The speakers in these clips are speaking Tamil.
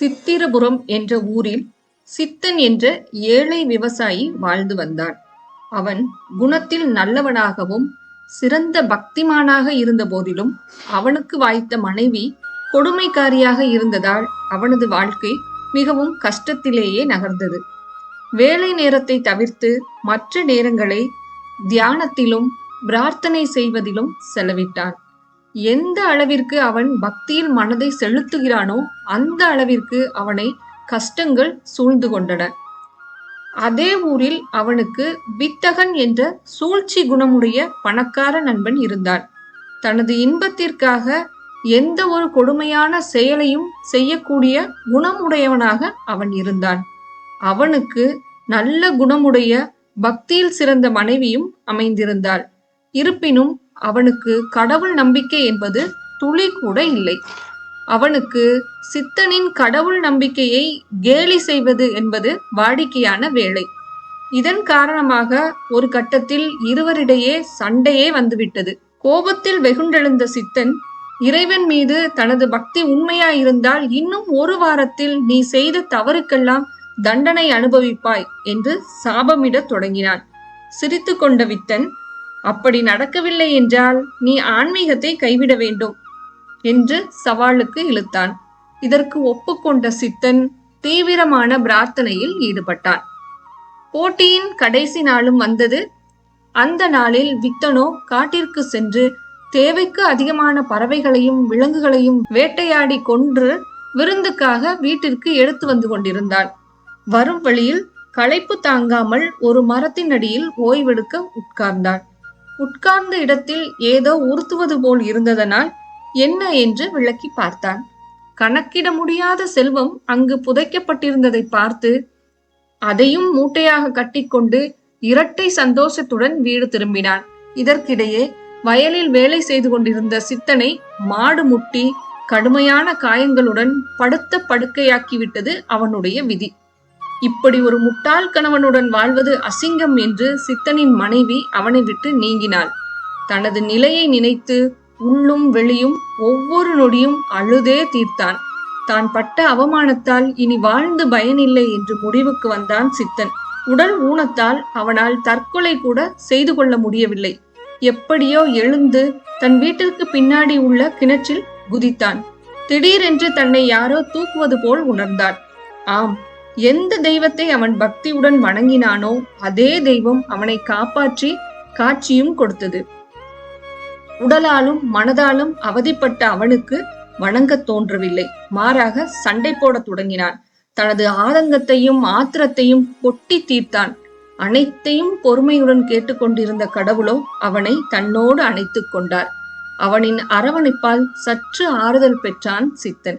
சித்திரபுரம் என்ற ஊரில் சித்தன் என்ற ஏழை விவசாயி வாழ்ந்து வந்தான். அவன் குணத்தில் நல்லவனாகவும் சிறந்த பக்திமானாக இருந்த போதிலும் அவனுக்கு வாய்த்த மனைவி கொடுமைக்காரியாக இருந்ததால் அவனது வாழ்க்கை மிகவும் கஷ்டத்திலேயே நகர்ந்தது. வேலை நேரத்தை தவிர்த்து மற்ற நேரங்களை தியானத்திலும் பிரார்த்தனை செய்வதிலும் செலவிட்டான். எந்த அளவிற்கு அவன் பக்தியில் மனதை செலுத்துகிறானோ அந்த அளவிற்கு அவனை கஷ்டங்கள் சூழ்ந்து கொண்டன. அதே ஊரில் அவனுக்கு வித்தகன் என்ற சூழ்ச்சி குணமுடைய பணக்கார நண்பன் இருந்தான். தனது இன்பத்திற்காக எந்த ஒரு கொடுமையான செயலையும் செய்யக்கூடிய குணமுடையவனாக அவன் இருந்தான். அவனுக்கு நல்ல குணமுடைய பக்தியில் சிறந்த மனைவியும் அமைந்திருந்தாள். இருப்பினும் அவனுக்கு கடவுள் நம்பிக்கை என்பது துளி கூட இல்லை. அவனுக்கு சித்தனின் கடவுள் நம்பிக்கையை கேலி செய்வது என்பது வாடிக்கையான வேலை. இதன் காரணமாக ஒரு கட்டத்தில் இருவரிடையே சண்டையே வந்துவிட்டது. கோபத்தில் வெகுண்டெழுந்த சித்தன் இறைவன் மீது தனது பக்தி உண்மையாயிருந்தால் இன்னும் ஒரு வாரத்தில் நீ செய்த தவறுக்கெல்லாம் தண்டனை அனுபவிப்பாய் என்று சாபமிடத் தொடங்கினான். சிரித்து கொண்ட வித்தன் அப்படி நடக்கவில்லை என்றால் நீ ஆன்மீகத்தை கைவிட வேண்டும் என்று சவாலுக்கு இழுத்தான். இதற்கு ஒப்புக்கொண்ட சித்தன் தீவிரமான பிரார்த்தனையில் ஈடுபட்டான். போட்டியின் கடைசி நாளும் வந்தது. அந்த நாளில் வித்தனோ காட்டிற்கு சென்று தேவைக்கு அதிகமான பறவைகளையும் விலங்குகளையும் வேட்டையாடி கொன்று விருந்துக்காக வீட்டிற்கு எடுத்து வந்து கொண்டிருந்தான். வரும் வழியில் களைப்பு தாங்காமல் ஒரு மரத்தின் அடியில் ஓய்வெடுக்க உட்கார்ந்தான். உட்கார்ந்த இடத்தில் ஏதோ உறுத்துவது போல் இருந்ததனால் என்ன என்று விளக்கி பார்த்தான். கணக்கிட முடியாத செல்வம் அங்கு புதைக்கப்பட்டிருந்ததை பார்த்து அதையும் மூட்டையாக கட்டிக்கொண்டு இரட்டை சந்தோஷத்துடன் வீடு திரும்பினான். இதற்கிடையே வயலில் வேலை செய்து கொண்டிருந்த சித்தனை மாடு முட்டி கடுமையான காயங்களுடன் படுத்த படுக்கையாக்கிவிட்டது அவனுடைய விதி. இப்படி ஒரு முட்டாள் கணவனுடன் வாழ்வது அசிங்கம் என்று சித்தனின் மனைவி அவனை விட்டு நீங்கினாள். தனது நிலையை நினைத்து உள்ளும் வெளியும் ஒவ்வொரு நொடியும் அழுதே தீர்த்தான். தான் பட்ட அவமானத்தால் இனி வாழ்ந்து பயனில்லை என்று முடிவுக்கு வந்தான் சித்தன். உடல் ஊனத்தால் அவனால் தற்கொலை கூட செய்து கொள்ள முடியவில்லை. எப்படியோ எழுந்து தன் வீட்டிற்கு பின்னாடி உள்ள கிணற்றில் குதித்தான். திடீரென்று தன்னை யாரோ தூக்குவது போல் உணர்ந்தான் ஆம் எந்த தெய்வத்தை அவன் பக்தியுடன் வணங்கினானோ அதே தெய்வம் அவனை காப்பாற்றி காட்சியும் கொடுத்தது. உடலாலும் மனதாலும் அவதிப்பட்ட அவனுக்கு வணங்கத் தோன்றவில்லை. மாறாக சண்டை போடத் தொடங்கினான். தனது ஆதங்கத்தையும் ஆத்திரத்தையும் கொட்டி தீர்த்தான். அனைத்தையும் பொறுமையுடன் கேட்டுக்கொண்டிருந்த கடவுளோ அவனை தன்னோடு அணைத்துக் கொண்டார். அவனின் அரவணைப்பால் சற்று ஆறுதல் பெற்றான் சித்தன்.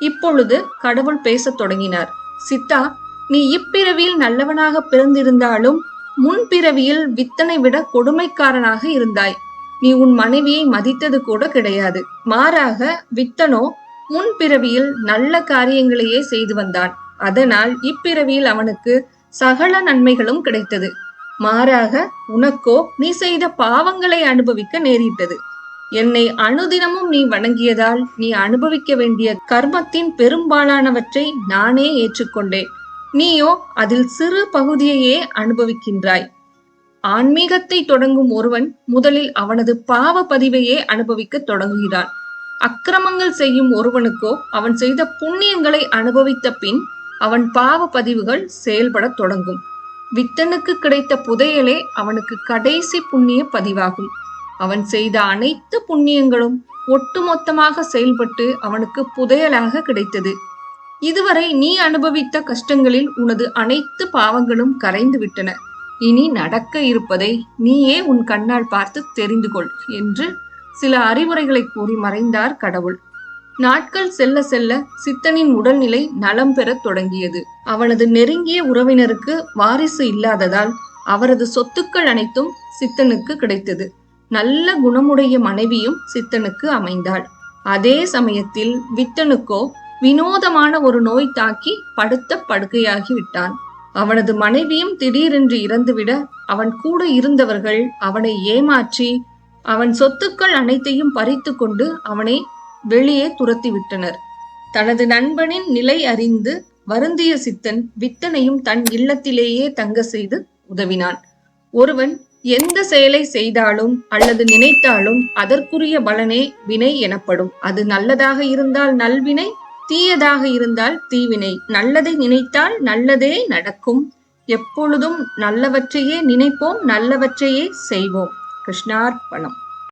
இப்பொழுது கடவுள் பேசத் தொடங்கினார். சித்தா நீ இப்பிறவியில் நல்லவனாக பிறந்திருந்தாலும் முன்பிறவியில் வித்தனை விட கொடுமைக்காரனாக இருந்தாய். நீ உன் மனைவியை மதித்தது கூட கிடையாது. மாறாக வித்தனோ முன்பிறவியில் நல்ல காரியங்களையே செய்து வந்தான். அதனால் இப்பிறவியில் அவனுக்கு சகல நன்மைகளும் கிடைத்தது. மாறாக உனக்கோ நீ செய்த பாவங்களை அனுபவிக்க நேரிட்டது. என்னை அனுதினமும் நீ வணங்கியதால் நீ அனுபவிக்க வேண்டிய கர்மத்தின் பெரும்பாலானவற்றை நானே ஏற்றுக்கொண்டேன். நீயோ அதில் சிறு பகுதியையே அனுபவிக்கின்றாய். ஆன்மீகத்தை தொடங்கும் ஒருவன் முதலில் அவனது பாவ பதிவையே அனுபவிக்க தொடங்குகிறான். அக்கிரமங்கள் செய்யும் ஒருவனுக்கோ அவன் செய்த புண்ணியங்களை அனுபவித்த பின் அவன் பாவ பதிவுகள் செயல்படத் தொடங்கும். வித்தனுக்கு கிடைத்த புதையலே அவனுக்கு கடைசி புண்ணிய பதிவாகும். அவன் செய்த அனைத்து புண்ணியங்களும் ஒட்டுமொத்தமாக செயல்பட்டு அவனுக்கு புதையலாக கிடைத்தது. இதுவரை நீ அனுபவித்த கஷ்டங்களில் உனது அனைத்து பாவங்களும் கரைந்து விட்டன. இனி நடக்க இருப்பதை நீயே உன் கண்ணால் பார்த்து தெரிந்து கொள் என்று சில அறிவுரைகளை கூறி மறைந்தார் கடவுள். நாட்கள் செல்ல செல்ல சித்தனின் உடல்நிலை நலம் பெறத் தொடங்கியது. அவனது நெருங்கிய உறவினருக்கு வாரிசு இல்லாததால் அவரது சொத்துக்கள் அனைத்தும் சித்தனுக்கு கிடைத்தது. நல்ல குணமுடைய மனைவியும் சித்தனுக்கு அமைந்தாள். அதே சமயத்தில் வித்தனுக்கோ வினோதமான ஒரு நோய் தாக்கி படுத்த படுக்கையாகி விட்டான். அவனது மனைவியும் திடீரென்று இறந்துவிட அவன் கூட இருந்தவர்கள் அவனை ஏமாற்றி அவன் சொத்துக்கள் அனைத்தையும் பறித்து கொண்டு அவனை வெளியே துரத்தி விட்டனர். தனது நண்பனின் நிலை அறிந்து வருந்திய சித்தன் வித்தனையும் தன் இல்லத்திலேயே தங்க செய்து உதவினான். ஒருவன் எந்த செயலை செய்தாலும் அல்லது நினைத்தாலும் அதற்குரிய பலனே வினை எனப்படும். அது நல்லதாக இருந்தால் நல்வினை தீயதாக இருந்தால் தீவினை. நல்லதை நினைத்தால் நல்லதே நடக்கும். எப்பொழுதும் நல்லவற்றையே நினைப்போம் நல்லவற்றையே செய்வோம். கிருஷ்ணார்ப்பணம்.